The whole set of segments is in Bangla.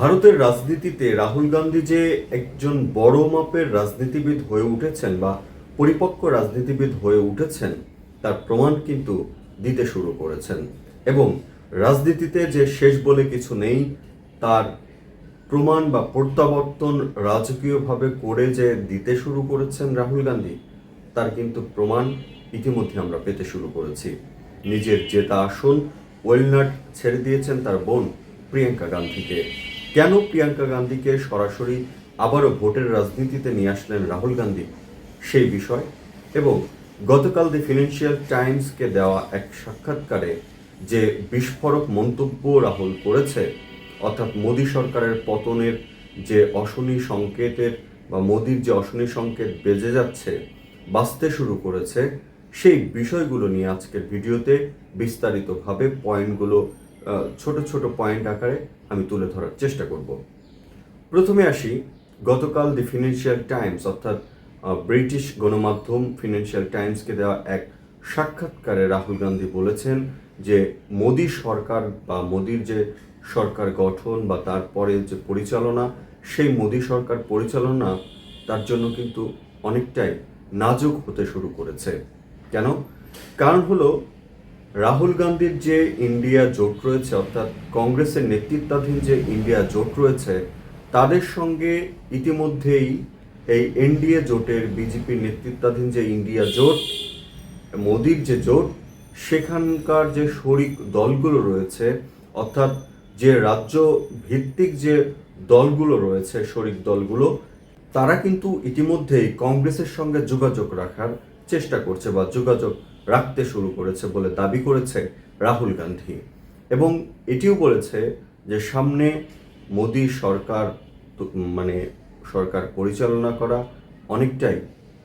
ভারতের রাজনীতিতে রাহুল গান্ধী যে একজন বড় মাপের রাজনীতিবিদ হয়ে উঠেছেন বা পরিপক্ক রাজনীতিবিদ হয়ে উঠেছেন, তার প্রমাণ কিন্তু দিতে শুরু করেছেন। এবং রাজনীতিতে যে শেষ বলে কিছু নেই, তার প্রমাণ বা প্রত্যাবর্তন রাজকীয়ভাবে করে যে দিতে শুরু করেছেন রাহুল গান্ধী, তার কিন্তু প্রমাণ ইতিমধ্যে আমরা পেতে শুরু করেছি। নিজের জেতা আসন ওয়েলনাট ছেড়ে দিয়েছেন তার বোন প্রিয়াঙ্কা গান্ধীকে। কেন প্রিয়াঙ্কা গান্ধীকে সরাসরি আবারও ভোটের রাজনীতিতে নিয়ে আসলেন রাহুল গান্ধী? সেই বিষয় এবং গতকাল দি ফিনান্সিয়াল টাইমসকে দেওয়া এক সাক্ষাৎকারে যে বিস্ফোরক মন্তব্য রাহুল করেছে, অর্থাৎ মোদী সরকারের পতনের যে অশনি সংকেতের বা মোদির যে অশনি সংকেত বেজে যাচ্ছে, বাঁচতে শুরু করেছে, সেই বিষয়গুলো নিয়ে আজকের ভিডিওতে বিস্তারিতভাবে পয়েন্টগুলো ছোট ছোট পয়েন্ট আকারে আমি তুলে ধরার চেষ্টা করব। প্রথমে আসি গতকাল দি ফিনান্সিয়াল টাইমস অর্থাৎ ব্রিটিশ গণমাধ্যম ফিনান্সিয়াল টাইমসকে দেওয়া এক সাক্ষাৎকারে রাহুল গান্ধী বলেছেন যে মোদী সরকার বা মোদির যে সরকার গঠন বা তারপরে যে পরিচালনা, সেই মোদী সরকার পরিচালনা তার জন্য কিন্তু অনেকটাই নাজুক হতে শুরু করেছে। কেন? কারণ হলো রাহুল গান্ধীর যে ইন্ডিয়া জোট রয়েছে, অর্থাৎ কংগ্রেসের নেতৃত্বাধীন যে ইন্ডিয়া জোট রয়েছে, তাদের সঙ্গে ইতিমধ্যেই এই এনডিএ জোটের বিজেপির নেতৃত্বাধীন যে ইন্ডিয়া জোট, মোদির যে জোট, সেখানকার যে শরিক দলগুলো রয়েছে, অর্থাৎ যে রাজ্য ভিত্তিক যে দলগুলো রয়েছে, শরিক দলগুলো, তারা কিন্তু ইতিমধ্যেই কংগ্রেসের সঙ্গে যোগাযোগ রাখার চেষ্টা করছে বা যোগাযোগ রাখতে শুরু করেছে বলে দাবি করেছে রাহুল গান্ধী। এবং এটিও বলেছে যে সামনে মোদী সরকার মানে সরকার পরিচালনা করা অনেকটাই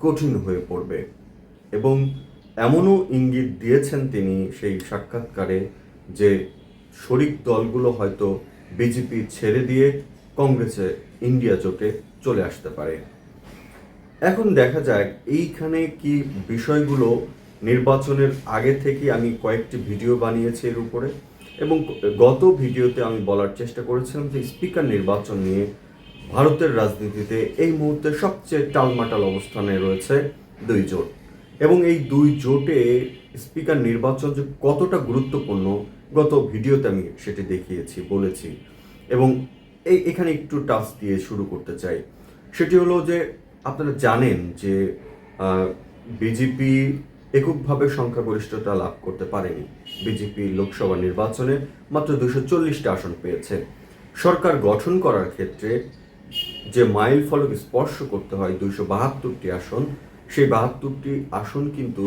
কঠিন হয়ে পড়বে। এবং এমনও ইঙ্গিত দিয়েছেন তিনি সেই সাক্ষাৎকারে যে শরিক দলগুলো হয়তো বিজেপি ছেড়ে দিয়ে কংগ্রেসে ইন্ডিয়া জোটে চলে আসতে পারে। এখন দেখা যাক এইখানে কি বিষয়গুলো নির্বাচনের আগে থেকে আমি কয়েকটি ভিডিও বানিয়েছি এর উপরে এবং গত ভিডিওতে আমি বলার চেষ্টা করেছিলাম যে স্পিকার নির্বাচন নিয়ে ভারতের রাজনীতিতে এই মুহূর্তে সবচেয়ে টালমাটাল অবস্থানে রয়েছে দুই জোট। এবং এই দুই জোটে স্পিকার নির্বাচন যে কতটা গুরুত্বপূর্ণ গত ভিডিওতে আমি সেটি দেখিয়েছি, বলেছি। এবং এই এখানে একটু টাচ দিয়ে শুরু করতে চাই। সেটি হলো যে আপনারা জানেন যে বিজেপি এককভাবে সংখ্যাগরিষ্ঠতা লাভ করতে পারেনি। বিজেপি লোকসভা নির্বাচনে মাত্র দুশো চল্লিশটা আসন পেয়েছে। সরকার গঠন করার ক্ষেত্রে যে মাইল ফলক স্পর্শ করতে হয় দুইশো বাহাত্তরটি আসন, সেই বাহাত্তরটি আসন কিন্তু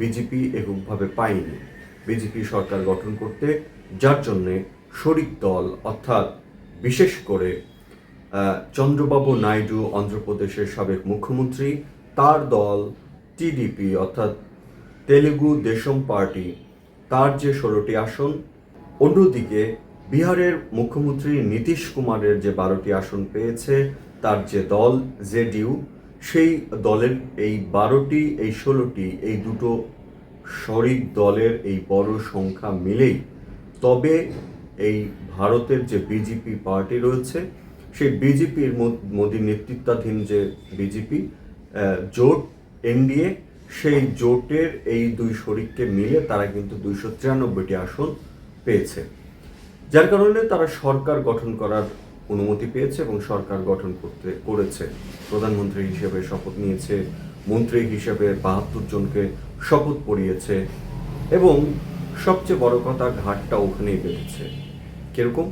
বিজেপি এককভাবে পায়নি। বিজেপি সরকার গঠন করতে যার জন্যে শরিক দল, অর্থাৎ বিশেষ করে চন্দ্রবাবু নাইডু, অন্ধ্রপ্রদেশের সাবেক মুখ্যমন্ত্রী, তার দল টিডিপি অর্থাৎ তেলেগু দেশম পার্টি, তার যে ষোলোটি আসন, অন্যদিকে বিহারের মুখ্যমন্ত্রী নীতিশ কুমারের যে বারোটি আসন পেয়েছে, তার যে দল জেডিউ সেই দলের এই বারোটি, এই ষোলোটি, এই দুটো শরিক দলের এই বড় সংখ্যা মিলেই তবে এই ভারতের যে বিজেপি পার্টি রয়েছে, সেই বিজেপির মোদী নেতৃত্বাধীন যে বিজেপি জোট এনডিএ, সেই জোটের এই দুই শরিককে মিলে তারা কিন্তু দুইশো তিরানব্বইটি আসন পেয়েছে। যার কারণে তারা সরকার গঠন করার অনুমতি পেয়েছে এবং সরকার গঠন করতে, করেছে। প্রধানমন্ত্রী হিসেবে শপথ নিয়েছে, মন্ত্রী হিসেবে বাহাত্তর জনকে শপথ পড়িয়েছে এবং সবচেয়ে বড় কথা ঘাটটা ওখানেই বেঁধেছে। কীরকম?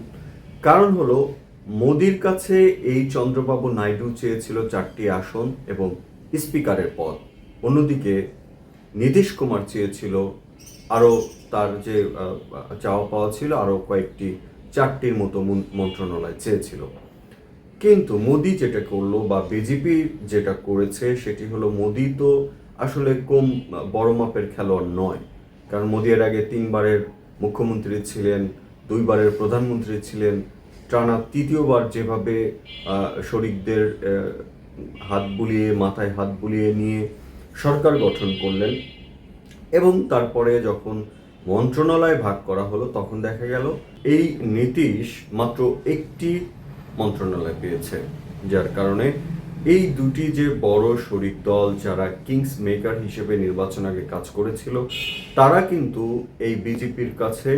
কারণ হলো, মোদির কাছে এই চন্দ্রবাবু নাইডু চেয়েছিল চারটি আসন এবং স্পিকারের পদ। অন্যদিকে নীতিশ কুমার চেয়েছিল আরও তার যে চাওয়া পাওয়া ছিল, আরও কয়েকটি, চারটির মতো মন্ত্রণালয় চেয়েছিল। কিন্তু মোদি যেটা করল বা বিজেপি যেটা করেছে, সেটি হলো মোদি তো আসলে কম বড় মাপের খেলোয়াড় নয়। কারণ মোদি এর আগে তিনবারের মুখ্যমন্ত্রী ছিলেন, দুইবারের প্রধানমন্ত্রী ছিলেন, টানা তৃতীয়বার যেভাবে শরিকদের হাত বুলিয়ে, মাথায় হাত বুলিয়ে নিয়ে সরকার গঠন করলেন এবং তারপরে যখন মন্ত্রণালয় ভাগ করা হলো, তখন দেখা গেল এই নীতিশ মাত্র একটি মন্ত্রণালয় পেয়েছে, যার কারণে এই দুটি যে বড় শরিক দল যারা কিংস মেকার হিসেবে নির্বাচন আগে কাজ করেছিল, তারা কিন্তু এই বিজেপির কাছে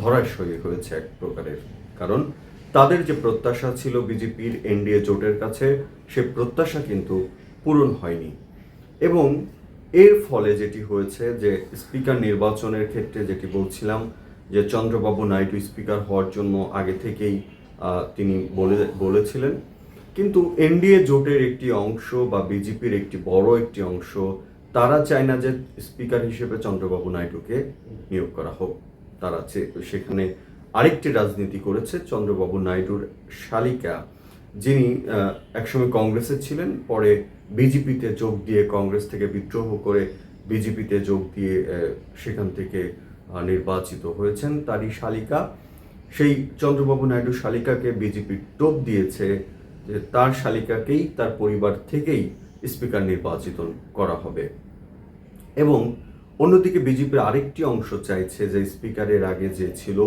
ধরাশয়ী হয়েছে এক প্রকারের। কারণ তাদের যে প্রত্যাশা ছিল বিজেপির এনডিএ জোটের কাছে, সে প্রত্যাশা কিন্তু পূরণ হয়নি। এবং এর ফলে যেটি হয়েছে যে স্পিকার নির্বাচনের ক্ষেত্রে যেটি বলছিলাম যে চন্দ্রবাবু নাইডু স্পিকার হওয়ার জন্য আগে থেকেই তিনি বলে, বলেছিলেন। কিন্তু এনডিএ জোটের একটি অংশ বা বিজেপির একটি বড় একটি অংশ, তারা চায় না যে স্পিকার হিসেবে চন্দ্রবাবু নাইডুকে নিয়োগ করা হোক। তারা সেখানে আরেকটি রাজনীতি করেছে চন্দ্রবাবু নাইডুর শালিকা। যিনি একসময় কংগ্রেসে ছিলেন, পরে বিজেপিতে যোগ দিয়ে কংগ্রেস থেকে বিদ্রোহ করে বিজেপিতে যোগ দিয়ে সেখান থেকে নির্বাচিত হয়েছেন তারই শালিকা। সেই চন্দ্রবাবু নাইডু শালিকাকে বিজেপি টোপ দিয়েছে যে তার শালিকাকেই তার পরিবার থেকেই স্পিকার নির্বাচিত করা হবে। এবং অন্যদিকে বিজেপির আরেকটি অংশ চাইছে যে স্পিকারের আগে যে ছিল,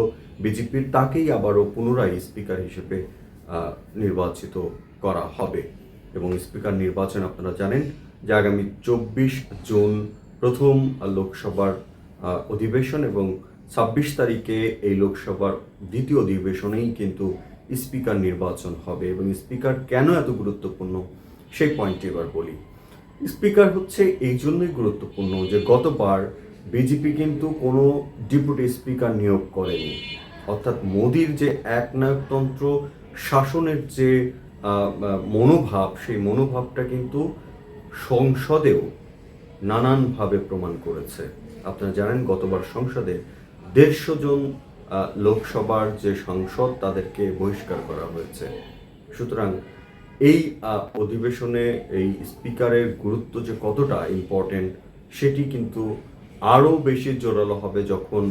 বিজেপির তাকেই আবারও পুনরায় স্পিকার হিসেবে নির্বাচিত করা হবে। এবং স্পিকার নির্বাচন আপনারা জানেন যে আগামী চব্বিশ জুন প্রথম লোকসভার অধিবেশন এবং ছাব্বিশ তারিখে এই লোকসভার দ্বিতীয় অধিবেশনেই কিন্তু স্পিকার নির্বাচন হবে। এবং স্পিকার কেন এত গুরুত্বপূর্ণ, সেই পয়েন্টটি এবার বলি। স্পিকার হচ্ছে এই জন্যই গুরুত্বপূর্ণ যে গতবার বিজেপি কিন্তু কোনো ডেপুটি স্পিকার নিয়োগ করেনি। অর্থাৎ মোদির যে একনায়কতন্ত্র, শাসনের যে মনোভাব, সেই মনোভাবটা কিন্তু সংসদেও নানানভাবে প্রমাণ করেছে। আপনারা জানেন, গতবার সংসদে দেড়শো জন লোকসভার যে সংসদ তাদেরকে বহিষ্কার করা হয়েছে। সুতরাং এই অধিবেশনে এই স্পিকারের গুরুত্ব যে কতটা ইম্পর্টেন্ট সেটি কিন্তু আরও বেশি জোরালো হবে যখন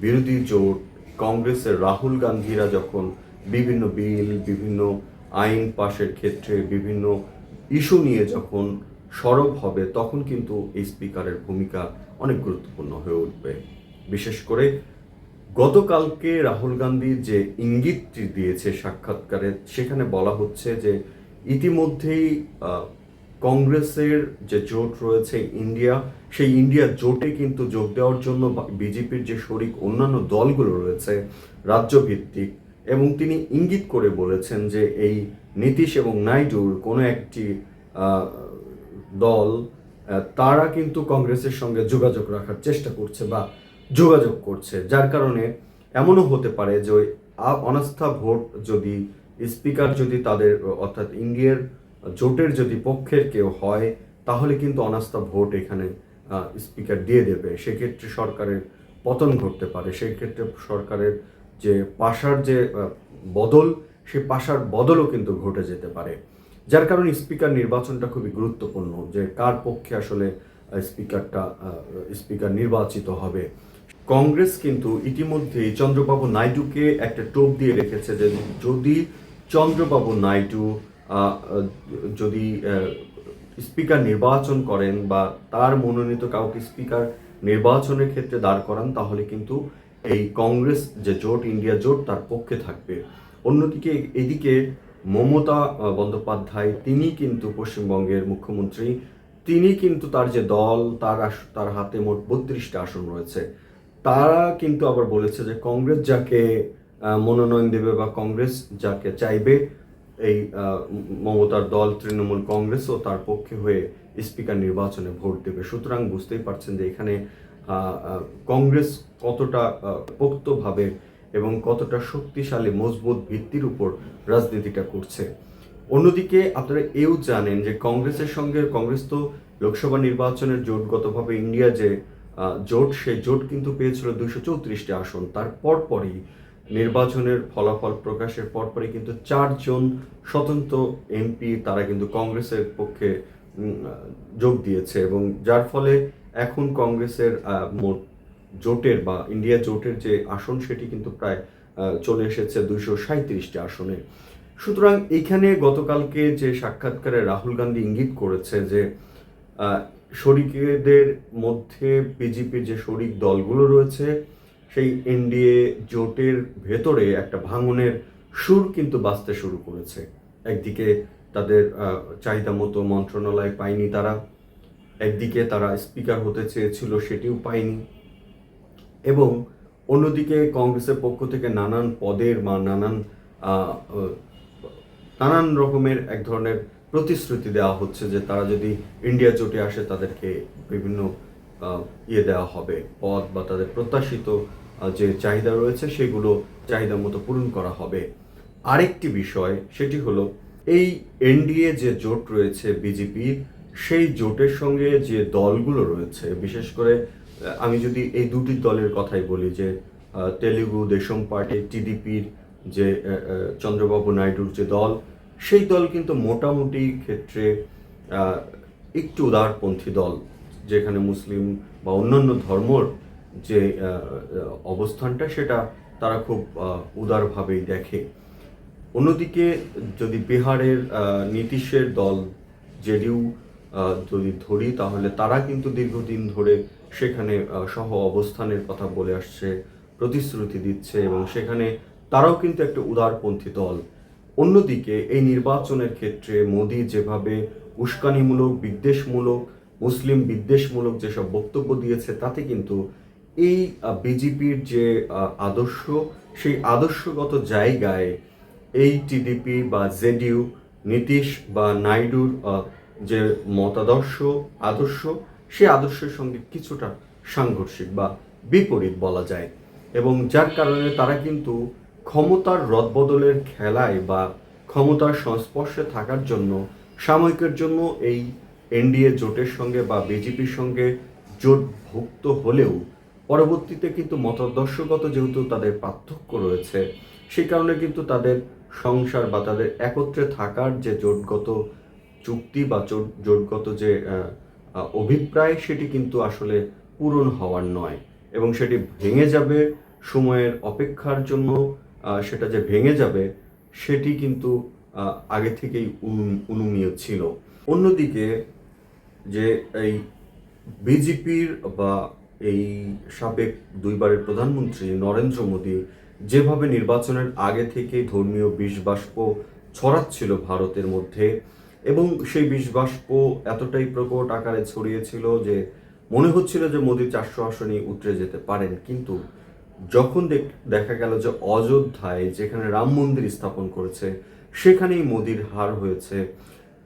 বিরোধী জোট, কংগ্রেসের রাহুল গান্ধীরা যখন বিভিন্ন বিল, বিভিন্ন আইন পাশের ক্ষেত্রে বিভিন্ন ইস্যু নিয়ে যখন সরব হবে, তখন কিন্তু এই স্পিকারের ভূমিকা অনেক গুরুত্বপূর্ণ হয়ে উঠবে। বিশেষ করে গতকালকে রাহুল গান্ধী যে ইঙ্গিতটি দিয়েছে সাক্ষাৎকারে, সেখানে বলা হচ্ছে যে ইতিমধ্যেই কংগ্রেসের যে জোট রয়েছে ইন্ডিয়া, সেই ইন্ডিয়া জোটে কিন্তু যোগ দেওয়ার জন্য বিজেপির যে শরিক অন্যান্য দলগুলো রয়েছে রাজ্য ভিত্তিক এবং তিনি ইঙ্গিত করে বলেছেন যে এই নীতিশ এবং নাইডুর কোনো একটি দল তারা কিন্তু কংগ্রেসের সঙ্গে যোগাযোগ রাখার চেষ্টা করছে বা যোগাযোগ করছে। যার কারণে এমনও হতে পারে যে অনাস্থা ভোট যদি স্পিকার যদি তাদের, অর্থাৎ ইন্ডিয়ার জোটের যদি পক্ষের কেউ হয়, তাহলে কিন্তু অনাস্থা ভোট এখানে স্পিকার দিয়ে দেবে। সেক্ষেত্রে সরকারের পতন ঘটতে পারে। সেক্ষেত্রে সরকারের যে পাশার যে বদল সেই পাশার বদলও কিন্তু ঘটে যেতে পারে। যার কারণে স্পিকার নির্বাচনটা খুবই গুরুত্বপূর্ণ, যে কার পক্ষে আসলে স্পিকারটা স্পিকার নির্বাচিত হবে। কংগ্রেস কিন্তু ইতিমধ্যেই চন্দ্রবাবু নাইডুকে একটা টোপ দিয়ে রেখেছে যে যদি চন্দ্রবাবু নাইডু যদি স্পিকার নির্বাচন করেন বা তার মনোনীত কাউকে স্পিকার নির্বাচনের ক্ষেত্রে দাঁড় করান, তাহলে কিন্তু এই কংগ্রেস যে জোট, ইন্ডিয়া জোট, তার পক্ষে থাকবে। অন্যদিকে এদিকে মমতা বন্দ্যোপাধ্যায়, তিনি কিন্তু পশ্চিমবঙ্গের মুখ্যমন্ত্রী, তিনি কিন্তু তার যে দল, তার তার হাতে মোট বত্রিশটা আসন রয়েছে। তারা কিন্তু আবার বলেছে যে কংগ্রেস যাকে মনোনয়ন দেবে বা কংগ্রেস যাকে চাইবে, এই মমতার দল, তৃণমূল কংগ্রেসও তার পক্ষে হয়ে স্পিকার নির্বাচনে ভোট দেবে। সুতরাং বুঝতেই পারছেন যে এখানে কংগ্রেস কতটা পোক্তভাবে এবং কতটা শক্তিশালী, মজবুত ভিত্তির উপর রাজনীতিটা করছে। অন্যদিকে আপনারা এও জানেন যে কংগ্রেসের সঙ্গে, কংগ্রেস তো লোকসভা নির্বাচনের জোটগতভাবে ইন্ডিয়া যে জোট, সেই জোট কিন্তু পেয়েছিল দুইশো চৌত্রিশটি আসন। তার পরপরই নির্বাচনের ফলাফল প্রকাশের পরপরই কিন্তু চারজন স্বতন্ত্র এমপি তারা কিন্তু কংগ্রেসের পক্ষে যোগ দিয়েছে এবং যার ফলে এখন কংগ্রেসের মোট জোটের বা ইন্ডিয়া জোটের যে আসন সেটি কিন্তু প্রায় চলে এসেছে দুইশো সাঁত্রিশটি আসনে। সুতরাং এখানে গতকালকে যে সাক্ষাৎকারে রাহুল গান্ধী ইঙ্গিত করেছে যে শরিকদের মধ্যে বিজেপির যে শরিক দলগুলো রয়েছে সেই এনডিএ জোটের ভেতরে একটা ভাঙনের সুর কিন্তু বাঁচতে শুরু করেছে। একদিকে তাদের চাহিদা মতো মন্ত্রণালয় পায়নি তারা, একদিকে তারা স্পিকার হতে চেয়েছিল সেটিও পায়নি এবং অন্যদিকে কংগ্রেসের পক্ষ থেকে নানান পদের বা নানান নানান রকমের এক ধরনের প্রতিশ্রুতি দেওয়া হচ্ছে যে তারা যদি ইন্ডিয়া জোটে আসে তাদেরকে বিভিন্ন ইয়ে দেওয়া হবে, পদ বা তাদের প্রত্যাশিত যে চাহিদা রয়েছে, সেগুলো চাহিদা মতো পূরণ করা হবে। আরেকটি বিষয়, সেটি হলো এই এনডিএ যে জোট রয়েছে বিজেপির সেই জোটের সঙ্গে যে দলগুলো রয়েছে, বিশেষ করে আমি যদি এই দুটি দলের কথাই বলি, যে তেলেগু দেশম পার্টি, টিডিপির যে চন্দ্রবাবু নাইডুর যে দল, সেই দল কিন্তু মোটামুটি ক্ষেত্রে একটু উদারপন্থী দল, যেখানে মুসলিম বা অন্যান্য ধর্মর যে অবস্থানটা সেটা তারা খুব উদারভাবেই দেখে। অন্যদিকে যদি বিহারের নীতিশের দল জেডিউ যদি ধরি, তাহলে তারা কিন্তু দীর্ঘদিন ধরে সেখানে সহ অবস্থানের কথা বলে আসছে, প্রতিশ্রুতি দিচ্ছে এবং সেখানে তারাও কিন্তু একটা উদারপন্থী দল। অন্যদিকে এই নির্বাচনের ক্ষেত্রে মোদি যেভাবে উস্কানিমূলক, বিদ্বেষমূলক, মুসলিম বিদ্বেষমূলক যেসব বক্তব্য দিয়েছে, তাতে কিন্তু এই বিজেপির যে আদর্শ, সেই আদর্শগত জায়গায় এই টিডিপি বা জেডিউ নীতিশ বা নাইডুর যে মতাদর্শ, আদর্শ সেই আদর্শের সঙ্গে কিছুটা সাংঘর্ষিক বা বিপরীত বলা যায়। এবং যার কারণে তারা কিন্তু ক্ষমতার রদবদলের খেলায় বা ক্ষমতার সংস্পর্শে থাকার জন্য, সাময়িকের জন্য এই এনডিএ জোটের সঙ্গে বা বিজেপির সঙ্গে জোটভুক্ত হলেও পরবর্তীতে কিন্তু মতাদর্শগত যেহেতু তাদের পার্থক্য রয়েছে, সেই কারণে কিন্তু তাদের সংসার বা তাদের একত্রে থাকার যে জোটগত চুক্তি বা জোটগত যে অভিপ্রায় সেটি কিন্তু আসলে পূরণ হওয়ার নয় এবং সেটি ভেঙে যাবে সময়ের অপেক্ষার জন্য সেটা যে ভেঙে যাবে সেটি কিন্তু আগে থেকেই অনু- অনুমীয় ছিল। অন্যদিকে যে এই বিজেপির বা এই সাবেক দুইবারের প্রধানমন্ত্রী নরেন্দ্র মোদী যেভাবে নির্বাচনের আগে থেকে ধর্মীয় বিষবাষ্প ছড়াচ্ছিল ভারতের মধ্যে, এবং সেই বিষবাষ্প এতটাই প্রকট আকারে ছড়িয়েছিল যে মনে হচ্ছিল যে মোদী চারশো আসনই উতরে যেতে পারেন। কিন্তু যখন দেখা গেল যে অযোধ্যায় যেখানে রাম মন্দির স্থাপন করেছে, সেখানেই মোদির হার হয়েছে।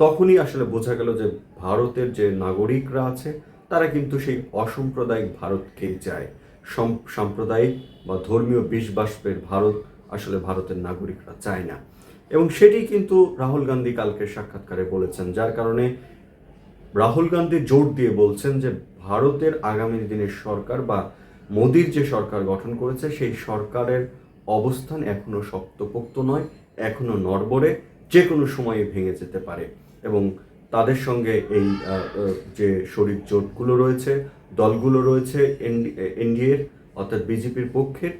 তখনই আসলে বোঝা গেল যে ভারতের যে নাগরিকরা আছে তারা কিন্তু সেই অসাম্প্রদায়িক ভারতকেই চায়। সাম্প্রদায়িক বা ধর্মীয় বিষবাষ্পের ভারত আসলে ভারতের নাগরিকরা চায় না। এবং সেটি কিন্তু রাহুল গান্ধী কালকে সাক্ষাৎকারে বলেছেন, যার কারণে রাহুল গান্ধী জোর দিয়ে বলছেন যে, ভারতের আগামী দিনের সরকার বা মোদির যে সরকার গঠন করেছে, সেই সরকারের অবস্থান এখনও শক্তপোক্ত নয়, এখনও নড়বড়ে যে কোনো সময়ে ভেঙে যেতে পারে। এবং তাদের সঙ্গে এই যে শরিক জোটগুলো রয়েছে, দলগুলো রয়েছে এনডিএর, অর্থাৎ বিজেপির পক্ষের,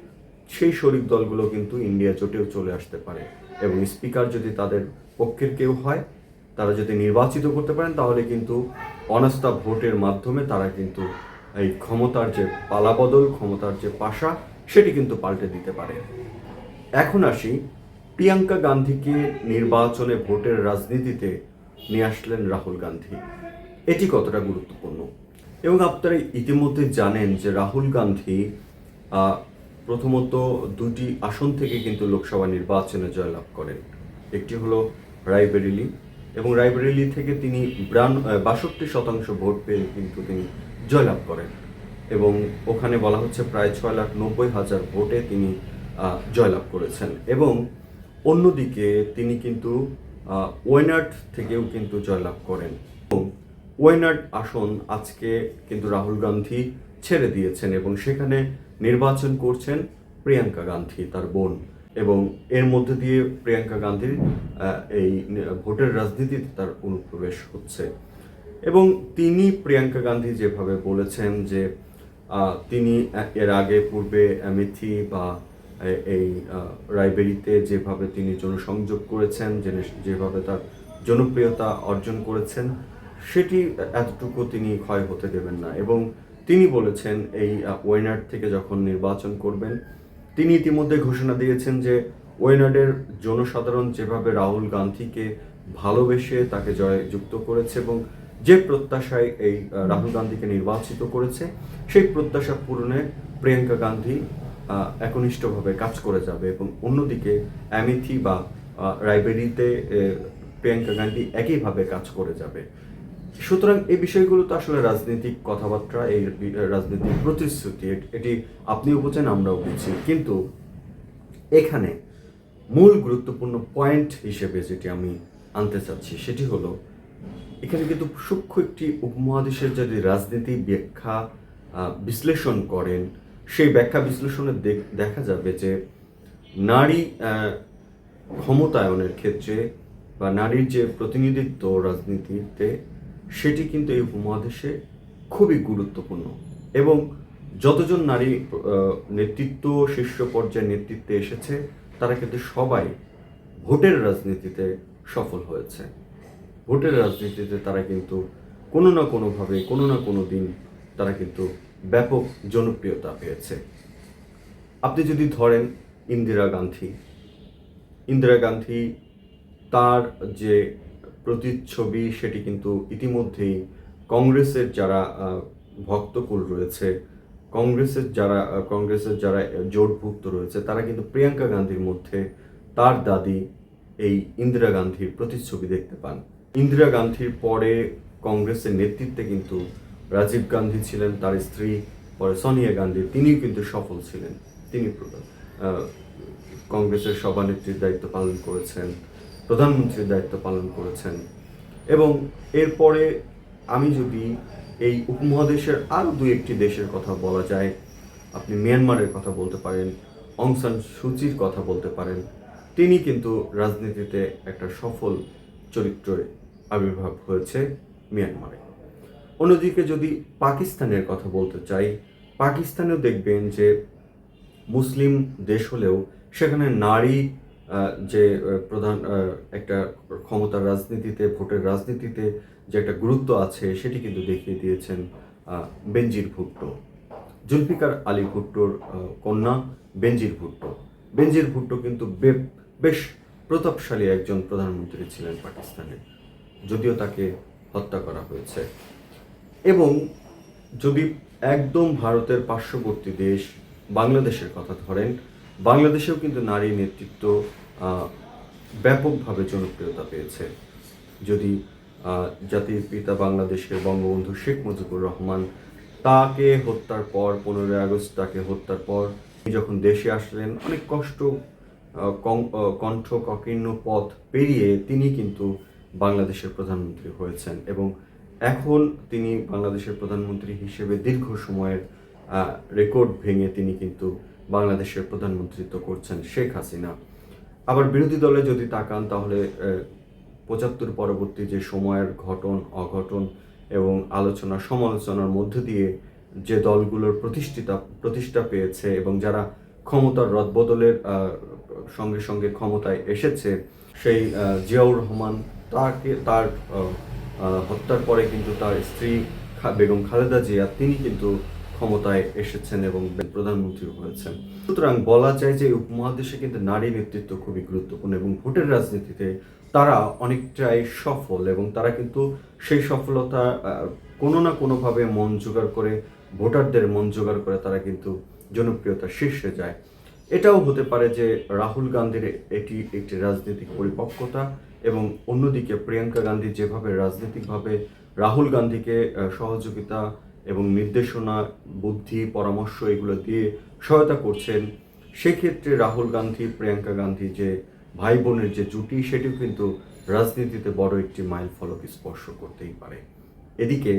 সেই শরিক দলগুলো কিন্তু ইন্ডিয়া জোটেও চলে আসতে পারে। এবং স্পিকার যদি তাদের পক্ষের কেউ হয়, তারা যদি নির্বাচিত করতে পারেন, তাহলে কিন্তু অনাস্থা ভোটের মাধ্যমে তারা কিন্তু এই ক্ষমতার যে পালাবদল, ক্ষমতার যে পাশা, সেটি কিন্তু পাল্টে দিতে পারে। এখন আসি, প্রিয়াঙ্কা গান্ধীকে নির্বাচনে ভোটের রাজনীতিতে নিয়ে আসলেন রাহুল গান্ধী। এটি কতটা গুরুত্বপূর্ণ? এবং আপনারা ইতিমধ্যে জানেন যে রাহুল গান্ধী প্রথমত দুটি আসন থেকে কিন্তু লোকসভা নির্বাচনে জয়লাভ করেন। একটি হলো রায়বেরিলি এবং রায়বেরিলি থেকে তিনি ব্রান বাষট্টি শতাংশ ভোট পেয়ে কিন্তু তিনি জয়লাভ করেন এবং ওখানে বলা হচ্ছে প্রায় ছয় লাখ নব্বই হাজার ভোটে তিনি জয়লাভ করেছেন এবং অন্যদিকে তিনি কিন্তু আহ, ওয়েনার্ড থেকেও কিন্তু জয়লাভ করেন। এবং ওয়েনার্ড আসন আজকে কিন্তু রাহুল গান্ধী ছেড়ে দিয়েছেন এবং সেখানে নির্বাচন করছেন প্রিয়াঙ্কা গান্ধী তার বোন। এবং এর মধ্যে দিয়ে প্রিয়াঙ্কা গান্ধীর এই ভোটের রাজনীতিতে তার অনুপ্রবেশ হচ্ছে। এবং তিনি প্রিয়াঙ্কা গান্ধী যেভাবে বলেছেন যে তিনি এর আগে পূর্বে অ্যামেথি বা এই আহ, রায়বেরিতে যেভাবে তিনি জনসংযোগ করেছেন যেভাবে তার জনপ্রিয়তা অর্জন করেছেন সেটি এতটুকু তিনি ক্ষয় হতে দেবেন না। এবং তিনি বলেছেন এই ওয়েনার্ড থেকে যখন নির্বাচন করবেন তিনি ইতিমধ্যে ঘোষণা দিয়েছেন যে ওয়েনার্ডের জনসাধারণ যেভাবে রাহুল গান্ধীকে ভালোবেসে তাকে জয়যুক্ত করেছে এবং যে প্রত্যাশায় এই রাহুল গান্ধীকে নির্বাচিত করেছে সেই প্রত্যাশা পূরণে প্রিয়াঙ্কা গান্ধী একনিষ্ঠভাবে কাজ করে যাবে এবং অন্যদিকে অ্যামিথি বা আহ, প্রিয়াঙ্কা গান্ধী একইভাবে কাজ করে যাবে। সুতরাং এই বিষয়গুলো তো আসলে রাজনৈতিক কথাবার্তা এই রাজনৈতিক প্রতিশ্রুতি এটি আপনিও বুঝেন আমরাও বুঝি। কিন্তু এখানে মূল গুরুত্বপূর্ণ পয়েন্ট হিসেবে যেটি আমি আনতে চাচ্ছি সেটি হলো এখানে কিন্তু সূক্ষ্ম একটি উপমহাদেশের যদি রাজনীতি ব্যাখ্যা বিশ্লেষণ করেন সেই ব্যাখ্যা বিশ্লেষণে দেখ- যাবে যে নারী ক্ষমতায়নের ক্ষেত্রে বা নারীর যে প্রতিনিধিত্ব রাজনীতিতে, সেটি কিন্তু এই উপমহাদেশে খুবই গুরুত্বপূর্ণ। এবং যতজন নারী নেতৃত্ব, শীর্ষ পর্যায়ে নেতৃত্বে এসেছে, তারা কিন্তু সবাই ভোটের রাজনীতিতে সফল হয়েছে। ভোটের রাজনীতিতে তারা কিন্তু কোনো না কোনোভাবে, কোনো না কোনো দিন তারা কিন্তু ব্যাপক জনপ্রিয়তা পেয়েছে। আপনি যদি ধরেন ইন্দিরা গান্ধী ইন্দিরা গান্ধী তার যে প্রতিচ্ছবি সেটি কিন্তু ইতিমধ্যেই কংগ্রেসের যারা ভক্তকুল রয়েছে, কংগ্রেসের যারা কংগ্রেসের যারা জোটভুক্ত রয়েছে, তারা কিন্তু প্রিয়াঙ্কা গান্ধীর মধ্যে তার দাদি এই ইন্দিরা গান্ধীর প্রতিচ্ছবি দেখতে পান। ইন্দিরা গান্ধীর পরে কংগ্রেসের নেতৃত্বে কিন্তু রাজীব গান্ধী ছিলেন, তার স্ত্রী, পরে সোনিয়া গান্ধী, তিনিও কিন্তু সফল ছিলেন। তিনি কংগ্রেসের সভানেত্রীর দায়িত্ব পালন করেছেন, প্রধানমন্ত্রীর দায়িত্ব পালন করেছেন। এবং এরপরে আমি যদি এই উপমহাদেশের আরও দু একটি দেশের কথা বলা যায়, আপনি মিয়ানমারের কথা বলতে পারেন, অং সান সুচির কথা বলতে পারেন, তিনি কিন্তু রাজনীতিতে একটা সফল চরিত্রের আবির্ভাব হয়েছে মিয়ানমারে। অন্যদিকে যদি পাকিস্তানের কথা বলতে চাই পাকিস্তানেও দেখবেন যে মুসলিম দেশ হলেও সেখানে নারী যে প্রধান একটা ক্ষমতার রাজনীতিতে ভোটের রাজনীতিতে যে একটা গুরুত্ব আছে সেটি কিন্তু দেখিয়ে দিয়েছেন আহ, বেনজির ভুট্টো। জুলফিকার আলী ভুট্টোর কন্যা বেনজির ভুট্টো। বেনজির ভুট্টো কিন্তু বেশ প্রতাপশালী একজন প্রধানমন্ত্রী ছিলেন পাকিস্তানে যদিও তাকে হত্যা করা হয়েছে। এবং যদি একদম ভারতের পার্শ্ববর্তী দেশ বাংলাদেশের কথা ধরেন, বাংলাদেশেও কিন্তু নারী নেতৃত্ব ব্যাপকভাবে জনপ্রিয়তা পেয়েছে। যদি জাতির পিতা বাংলাদেশের বঙ্গবন্ধু শেখ মুজিবুর রহমান তাকে হত্যার পর, পনেরোই আগস্ট তাকে হত্যার পর যখন দেশে আসলেন, অনেক কষ্ট কণ্ঠ, ককীর্ণ পথ পেরিয়ে তিনি কিন্তু বাংলাদেশের প্রধানমন্ত্রী হয়েছেন এবং এখন তিনি বাংলাদেশের প্রধানমন্ত্রী হিসেবে দীর্ঘ সময়ের রেকর্ড ভেঙে তিনি কিন্তু বাংলাদেশের প্রধানমন্ত্রিত্ব করছেন শেখ হাসিনা। আবার বিরোধী দলে যদি তাকান তাহলে পঁচাত্তর পরবর্তী যে সময়ের ঘটন, অঘটন এবং আলোচনা, সমালোচনার মধ্য দিয়ে যে দলগুলোর প্রতিষ্ঠিতা, প্রতিষ্ঠা পেয়েছে এবং যারা ক্ষমতার রদবদলের সঙ্গে সঙ্গে ক্ষমতায় এসেছে, সেই জিয়াউর রহমান তাকে, তার হত্যার পরে কিন্তু তার স্ত্রী বেগম খালেদা জিয়া, তিনি কিন্তু ক্ষমতায় এসেছেন এবং প্রধানমন্ত্রী হয়েছেন। সুতরাং বলা যায় যে উপমহাদেশে কিন্তু নারী নেতৃত্ব খুবই গুরুত্বপূর্ণ এবং ভোটের রাজনীতিতে তারা অনেকটাই সফল এবং তারা কিন্তু সেই সফলতা কোনো না কোনোভাবে মন জোগাড় করে, ভোটারদের মন জোগাড় করে তারা কিন্তু জনপ্রিয়তা শীর্ষে যায়। এটাও হতে পারে যে রাহুল গান্ধীর এটি একটি রাজনৈতিক পরিপক্কতা এবং অন্যদিকে প্রিয়াঙ্কা গান্ধী যেভাবে রাজনৈতিকভাবে রাহুল গান্ধীকে সহযোগিতা এবং নির্দেশনা, বুদ্ধি, পরামর্শ এগুলো দিয়ে সহায়তা করছেন, সেক্ষেত্রে রাহুল গান্ধী, প্রিয়াঙ্কা গান্ধী যে ভাই বোনের যে জুটি, সেটিও কিন্তু রাজনীতিতে বড় একটি মাইল ফলক স্পর্শ করতেই পারে। এদিকে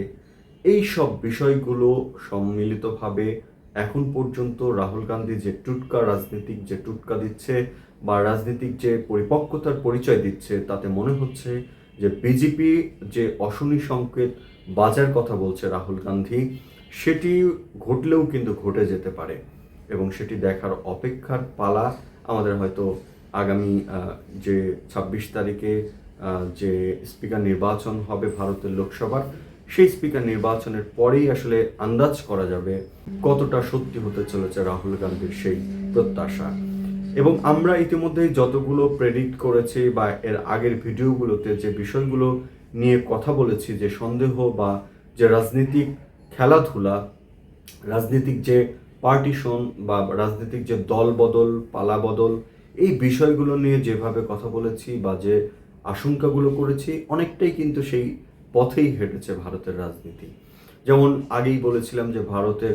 এই সব বিষয়গুলো সম্মিলিতভাবে এখন পর্যন্ত রাহুল গান্ধী যে টুটকা রাজনীতিক যে টুটকা দিচ্ছে বা রাজনীতিক যে পরিপক্কতার পরিচয় দিচ্ছে, তাতে মনে হচ্ছে যে বিজেপি যে অশনি সংকেত বাজার কথা বলছে রাহুল গান্ধী, সেটি ঘটলেও কিন্তু ঘটে যেতে পারে এবং সেটি দেখার অপেক্ষার পালা আমাদের হয়তো আগামী যে ছাব্বিশ তারিখে যে স্পিকার নির্বাচন হবে ভারতের লোকসভার, সেই স্পিকার নির্বাচনের পরেই আসলে আন্দাজ করা যাবে কতটা সত্যি হতে চলেছে রাহুল গান্ধীর সেই প্রত্যাশা। এবং আমরা ইতিমধ্যেই যতগুলো প্রেডিক্ট করেছি বা এর আগের ভিডিওগুলোতে যে বিষয়গুলো নিয়ে কথা বলেছি যে সন্দেহ বা যে রাজনৈতিক খেলাধুলা রাজনৈতিক যে পার্টিশন বা রাজনৈতিক যে দল বদল পালা বদল এই বিষয়গুলো নিয়ে যেভাবে কথা বলেছি বা যে আশঙ্কাগুলো করেছি অনেকটাই কিন্তু সেই পথেই হেঁটেছে ভারতের রাজনীতি। যেমন আগেই বলেছিলাম যে ভারতের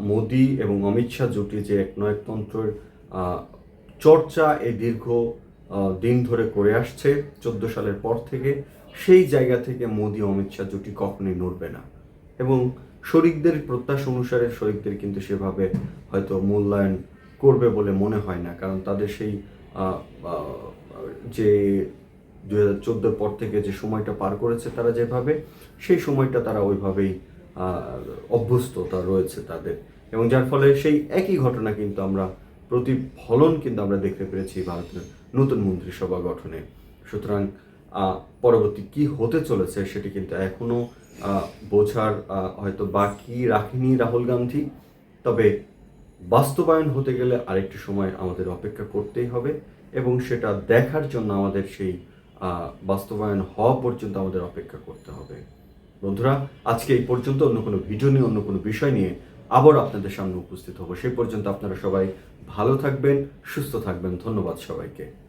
মোদি এবং অমিত শাহ জুটি যে একনায়কতন্ত্রের আহ, চর্চা এই দীর্ঘ দিন ধরে করে আসছে। চোদ্দ সালের পর থেকে সেই জায়গা থেকে মোদী অমিত শাহ জুটি কখনোই নড়বে না। এবং শরিকদের প্রত্যাশা অনুসারে শরিকদের কিন্তু সেভাবে হয়তো মূল্যায়ন করবে বলে মনে হয় না। কারণ তাদের সেই যে দু হাজার চোদ্দোর পর থেকে যে সময়টা পার করেছে তারা যেভাবে, সেই সময়টা তারা ওইভাবেই অভ্যস্ততা রয়েছে তাদের। এবং যার ফলে সেই একই ঘটনা কিন্তু আমরা প্রতিফলন কিন্তু আমরা দেখতে পেরেছি ভারতের নতুন মন্ত্রিসভা গঠনে। সুতরাং পরবর্তী কি হতে চলেছে সেটি কিন্তু এখনও আহ, বোঝার হয়তো বাকি রাখেনি রাহুল গান্ধী। তবে বাস্তবায়ন হতে গেলে আরেকটি সময় আমাদের অপেক্ষা করতেই হবে এবং সেটা দেখার জন্য আমাদের সেই বাস্তবায়ন হওয়া পর্যন্ত আমাদের অপেক্ষা করতে হবে। বন্ধুরা আজকে এই পর্যন্ত অন্য কোনো ভিডিও নিয়ে অন্য কোনো বিষয় নিয়ে আবার আপনাদের সামনে উপস্থিত হব। সেই পর্যন্ত আপনারা সবাই ভালো থাকবেন, সুস্থ থাকবেন। ধন্যবাদ সবাইকে।